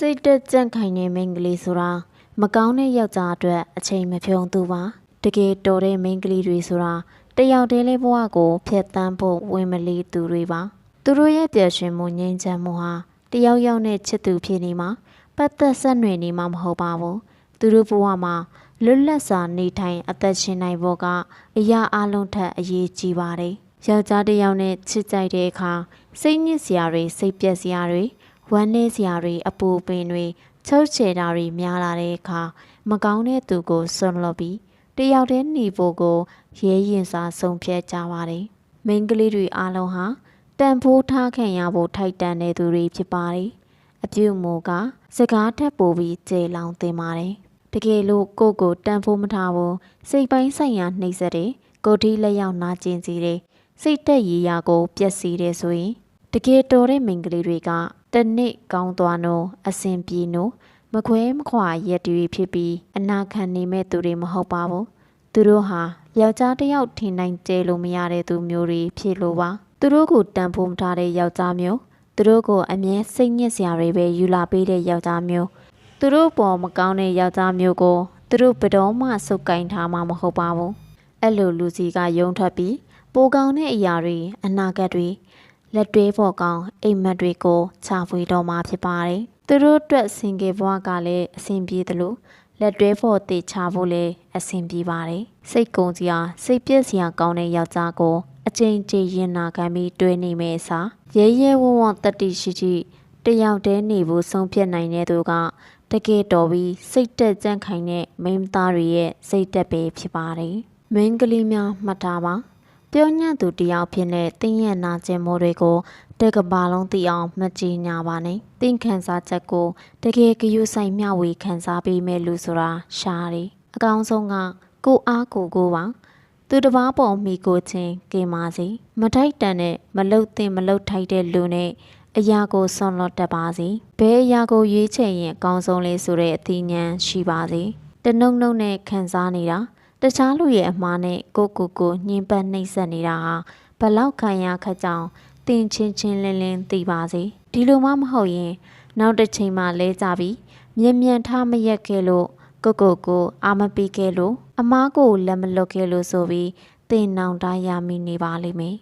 စိတ်တက်ကြန့်ခိုင်တဲ့မိန်းကလေးဆိုတာမကောင်းတဲ့ယောက်ျားအတွက်အချိန်မဖြုံသူပါတကယ်တော်တဲ့မိန်းကလေးတွေဆိုတာတယောက်တည်းလေးဘဝကိုဖျက်ဆီးဖို့ဝင်မလီသူတွေပါသူတို့ရဲ့ပြည့်ရှင်မှုငြိမ်းချမ်းမှုဟာတယောက်ယောက်နဲ့ချစ်သူဖြစ်နေမှာပတ်သက်ဆက်နွယ်နေမှာမဟုတ်ပါဘူးသူတို့ဘဝမှာလွတ်လပ်စွာနေထိုင်အသက်ရှင်နိုင်ဖို့ကအရာအလုံးထက်အရေးကြီးပါတယ်ယောက်ျားတစ်ယောက်နဲ့ချစ်ကြိုက်တဲ့အခါစိတ်ညစ်စရာတွေစိတ်ပျက်စရာတွေ ဝမ်းနည်းစရာတွေအပူပင်တွေချုပ်ချယ်တာတွေများလာတဲ့အခါမကောင်းတဲ့သူကိုဆွန့်လွတ်ပြီးတယောက်တည်းหนีဖို့ကိုရဲရင်စာဆုံးဖြတ်ကြပါတယ်။မိန်းကလေးတွေအားလုံးဟာတန်ဖိုးထားခံရဖို့ထိုက်တန်တဲ့သူတွေဖြစ်ပါတယ်။အပြုအမူကစကားထက်ပိုပြီးကျေလောင်တင်ပါတယ်။တကယ်လို့ကိုယ့်ကိုတန်ဖိုးမထားဘူးစိတ်ပိုင်းဆိုင်ရာနှိမ့်ဆက်တဲ့ကိုယ်ထိလက်ရောက်နာကျင်စီတဲ့စိတ်တက်ရည်ရာကိုပျက်စီးတယ်ဆိုရင်တကယ်တော်တဲ့မိန်းကလေးတွေက တနစ်ကောင်းသွားနို့အစင်ပြေနို့မခွဲမခွာရက်တွေဖြစ်ပြီးအနာခံနေမဲ့သူတွေမဟုတ်ပါဘူးသူတို့ဟာယောက်ျားတစ်ယောက်ထင်နိုင်ကျဲလို့မရတဲ့သူမျိုးတွေဖြစ်လို့ပါသူတို့ကိုတန်ဖိုးမထားတဲ့ယောက်ျားမျိုးသူတို့ကိုအမြဲစိတ်ညစ်စရာတွေပဲယူလာပေးတဲ့ယောက်ျားမျိုးသူတို့ပေါ်မကောင်းတဲ့ယောက်ျားမျိုးကိုသူတို့ဘယ်တော့မှစုပ်ကင်ထားမှာမဟုတ်ပါဘူးအဲ့လိုလူစီကယုံထွက်ပြီးပိုကောင်းတဲ့အရာတွေအနာဂတ်တွေ လက်တွဲပေါ်ကောင်းအိမ်မက်တွေကိုချဖွေတော်မှာဖြစ်ပါတယ်။သူတို့အတွက်စင်ကေဘွားကလည်းအဆင်ပြေသလိုလက်တွဲဖို့တေချဖို့လည်းအဆင်ပြေပါတယ်။စိတ်ကုံစရာစိတ်ပြည့်စရာကောင်းတဲ့ယောက်ျားကိုအချိန်ကြီးရင်နာခံပြီးတွေးနေမယ်အစားရဲရဲဝံ့ဝံ့တတိရှိရှိတယောက်တည်းနေဖို့ဆုံးဖြတ်နိုင်တဲ့သူကတကယ်တော်ပြီးစိတ်တက်ကြန့်ခိုင်တဲ့မိန်းသားတွေရဲ့စိတ်တက်ပဲဖြစ်ပါတယ်။မိန်းကလေးများမှတ်ထားပါ ပြောညံ့သူတယောက်ဖြစ်တဲ့တင်းရဲ့နာကျင်မှုတွေကိုတက်ကဘာလုံးသိအောင်မကြည်ညာပါနဲ့။တင်းခံစားချက်ကိုတကယ်ကြယူဆိုင်မျှဝေခံစားပေးမဲ့လူဆိုတာရှားတယ်။အကောင်းဆုံးကကိုအားကိုကိုပါ။သူတစ်ပါးပေါ်မိကိုချင်းကင်ပါစီ။မထိုက်တန်တဲ့မလုတ်တင်မလုတ်ထိုက်တဲ့လူနဲ့အရာကိုဆွန်လွတ်တတ်ပါစီ။ဘယ်အရာကိုရွေးချယ်ရင်အကောင်းဆုံးလဲဆိုတဲ့အသိဉာဏ်ရှိပါစေ။တနှုံနှုံနဲ့ခံစားနေတာ။ တခြားလူရဲ့အမှားနဲ့ကိုကိုကိုညှဉ်းပန်းနှိပ်စက်နေတာဟာဘလောက်ခံရခက်ကြောင်တင်ချင်းချင်းလင်းလင်းသိပါစေဒီလိုမှမဟုတ်ရင် နောက်တစ်ချိန်မှလဲကြပြီးမြင်မြန်ထားမရက်ခဲ့လို့ကိုကိုကိုအာမပီခဲ့လို့အမားကိုလက်မလွတ်ခဲ့လို့ဆိုပြီးတင်နောင်တရမိနေပါလိမ့်မယ်